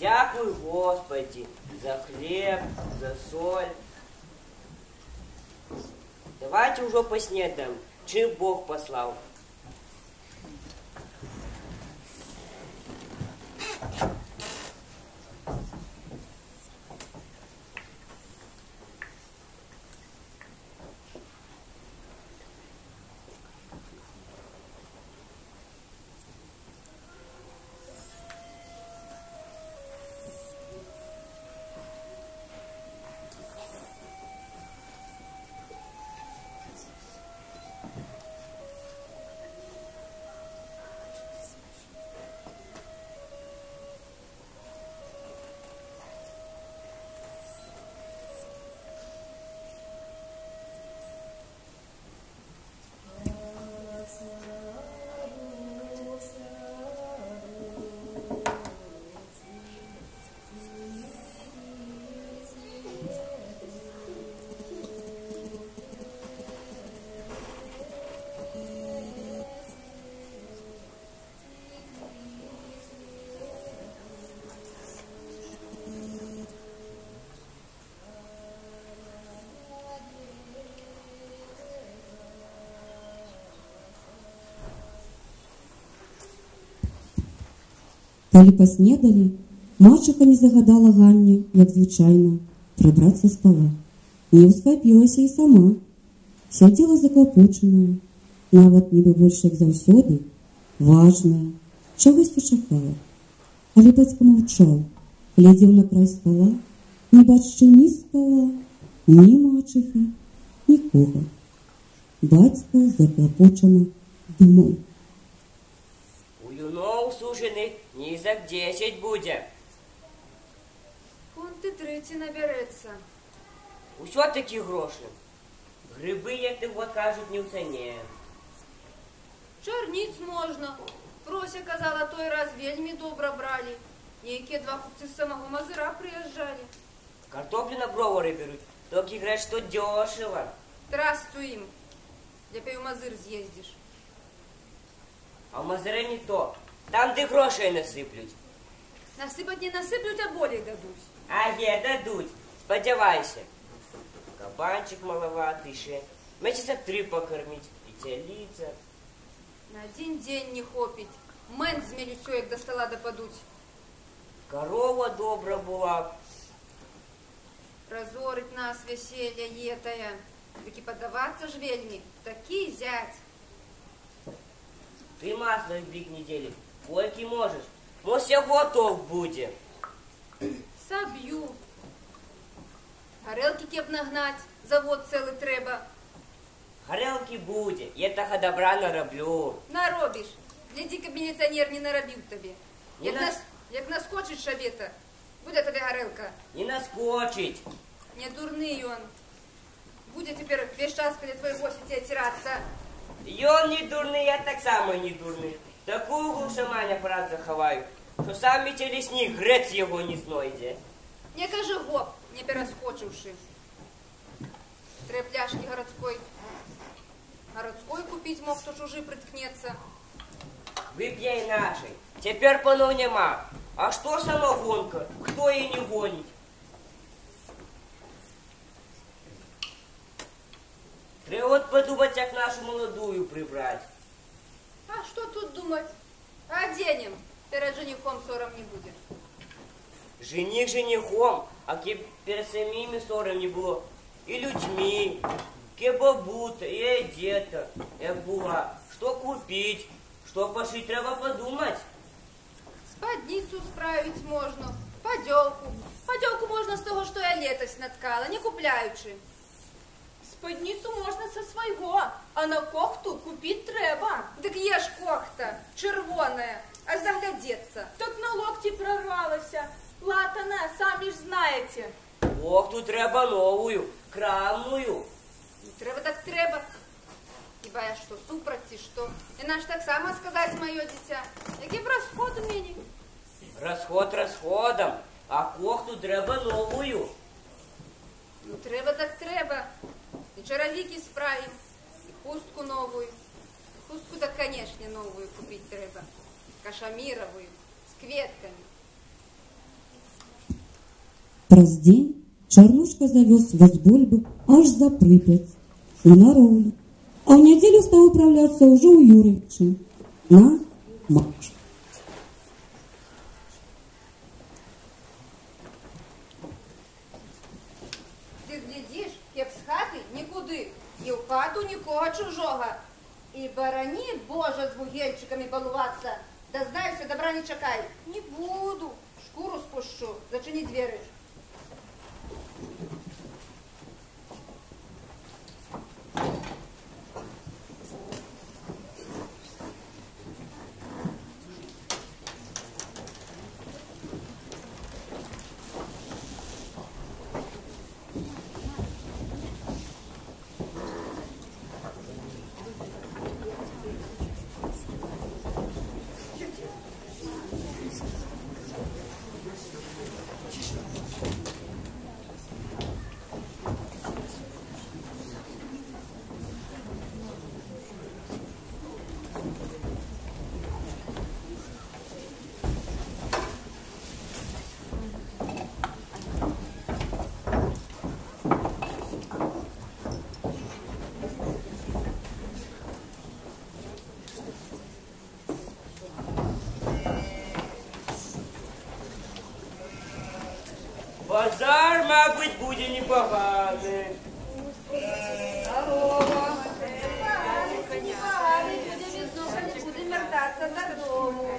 Дякую, Господи, за хлеб, за соль. Давайте уже поснедаем, чем Бог послал. Коли поснедали, мачеха не загадала Ганні, як звичайно, прибрати со стола. Не ускапілася і сама. Сядзела заклапочаная, нават нібы больш як заўсёды, важная, чагосьці чакала. Але бацька маўчаў, глядзеў на край стола, не бачачы ні стола, ні мачыхі, нікога. Бацька заклапочана думаў. У юнов суженых низок десять будет. Он ты третий наберется. Усё таки гроши. Грибы, як ты вот кажут, не в цене. Чарніць можна. Прося казала, той раз вельмі добра бралі. Нейкія два купцы з самого Мазыра прыязджалі. Картоплю на бровары берут. Только говорят, что дешево. Трасцу ім. Лепей у Мазыр з'ездзіш. А в Мазаре не то. Там ты грошей насыплют. Насыпаць не насыплюць, а болей дадуць. А е, дадут. Сподевайся. Кабанчик маловатый ще. Месяца три покормить. И телица. На адзін дзень не хопіць. Мэн з мелюцёй, як да стала дападуць. Корова добра была. Разорыць нас вяселля етая. Дык і падавацца ж вельмі. Такі зять. Ты масло в бік недели. Сколько можешь. Но всего толк будет. Саб'ю. Гарэлкі кеп нагнаць, завод цэлы трэба. Горелки будет. Я так добра нароблю. Наробіш. Гляді, каб міліцыянер не нарабіў табе. Не Як, нас- нас... як наскочыць шабета, будзе табе гарэлка. Не наскочить. Не дурны ён. Будзе цяпер весь час каля твоей восьці ацірацца. Ён не дурный, я так само не дурный. Такую глушаманя праз захаваю, що сам метелесник грець його не знойде. Не кажы гоп, не пераскочыўшы. Трэ пляшкі гарадской. Гарадской купіць мог, хто чужы прыткнецца. Вып'яй нашей. Теперь панов нема. А что самогонка? Кто ее не гонит? Треба от подумать, як нашу молодую прибрать. А што тут думаць? Адзенем. Перад жаніхом сорам не будзе. Жених женихом, а ке перед самими ссором не было. И людьми, ке бабута, и одета, як була. Что купить, что пошить, треба подумать. Спадніцу справіць можна, падзёлку. Падзёлку можна з таго, што я летась наткала, не купляючы. Спадніцу можна са свайго, а на кохту купіць трэба. сказаць маё дзіця. Які б расход у мяне? Расход расходом, а кохту треба новую. Ну трэба так трэба. І чаравікі справім, і хустку новую. Хустку так, канешне, новую купіць трэба. Кашаміравую, з кветкамі. Праз дзень чарнушка завёз вось бульбы аж за прыпяць у нароўлю. А ў нядзелю стаў управляцца ўжо ў Юрычы на матч. Ти глядиш, як з хати нікуди, і в хату нікого чужого. І барані, Боже, з вугельчиками балуватися. Да знаюся, добра не чекай. Не буду. Шкуру спущу. Зачини двері. Базар, мабуть, буде непоганий. Здорово. Непоганий буде відносно, не буде вертатися додому.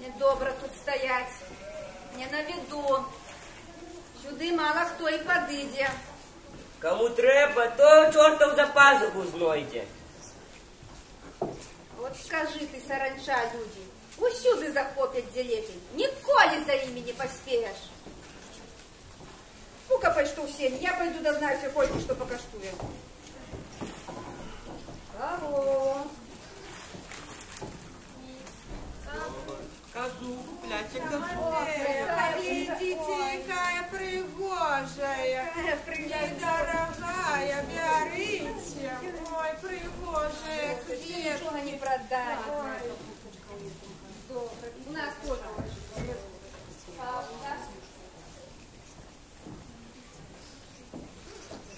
Недобре тут стоять. Не на виду. Сюди мало хто і подиде. Кому треба, то чортов за пазуху знойде. От скажи ти, саранча, люди, усюди захоплять ділепі, ніколи за ими не поспієш. Ну-ка, почту всем, я пойду дознаюся, кольки что покаштую. Здорово. Козу купляйте, козу. Смотрите, какая пригожая. какая прелесть. Дорогая, берите. Ой, пригожая Ничего не продать. Добре. У нас тоже. Папа.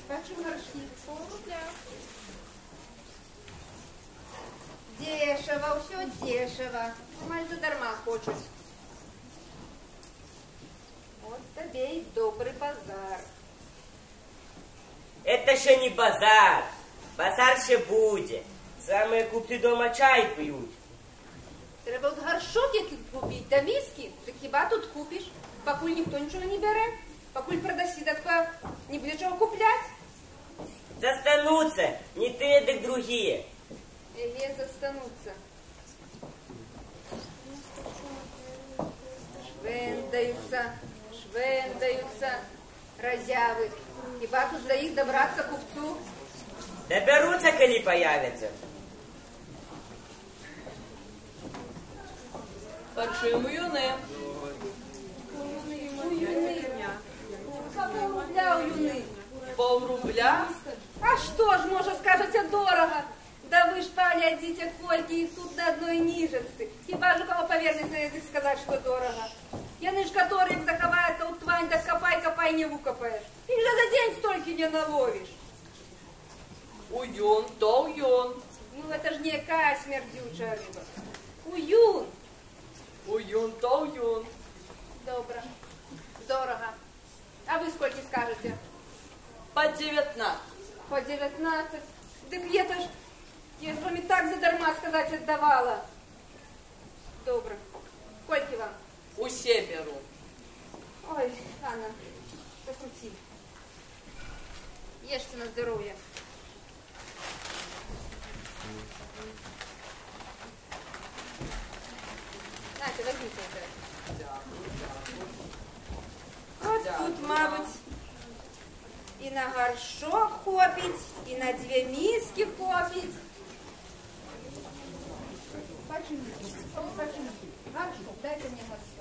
Почему горшки? Полрубля Дешево, все дешево. Майже задарма хочуть. От тобі й добрий базар. Это ще не базар. Базар ще буде. Саме купці дома чай п'ють. Треба от горшок який купити, та миски. Так хіба тут купиш? Покуль ніхто нічого не бере. Покуль продаси, так не буде чого купляти. Застануться не те, так другі. Еге, застануться. Швендаються, швендаються, разяви. Хіба тут за їх добратися купцу? Доберуться, коли появляться. Почему юны? Какого рубля у юни? Полрубля? А що ж, може, скажете, дорого? Да ви ж, поглядите, кольки їх тут на одной ніжиці. Хіба ж у кого повернеться на язик сказати, що дорого? Яны ж, которые заховаются у твань, да копай, копай, не выкопаешь. Их же за день столько не наловишь. Уюн, то уюн. Ну, это ж не якая смердючая рыба. Уюн. Уюн, то уюн. Добро. Дорого. А вы сколько скажете? По девятнадцать. По 19. Так я-то ж, я ж вам и так задарма сказать отдавала. Добро. Сколько вам? Усе беру. Ой, Анна, покрути. Ешьте на здоровье. Нате, возьмите это. От тут, мабуть, і на горшок хопить, і на дві миски хопить. Почему? Почему? Горшок, дайте мне горшок.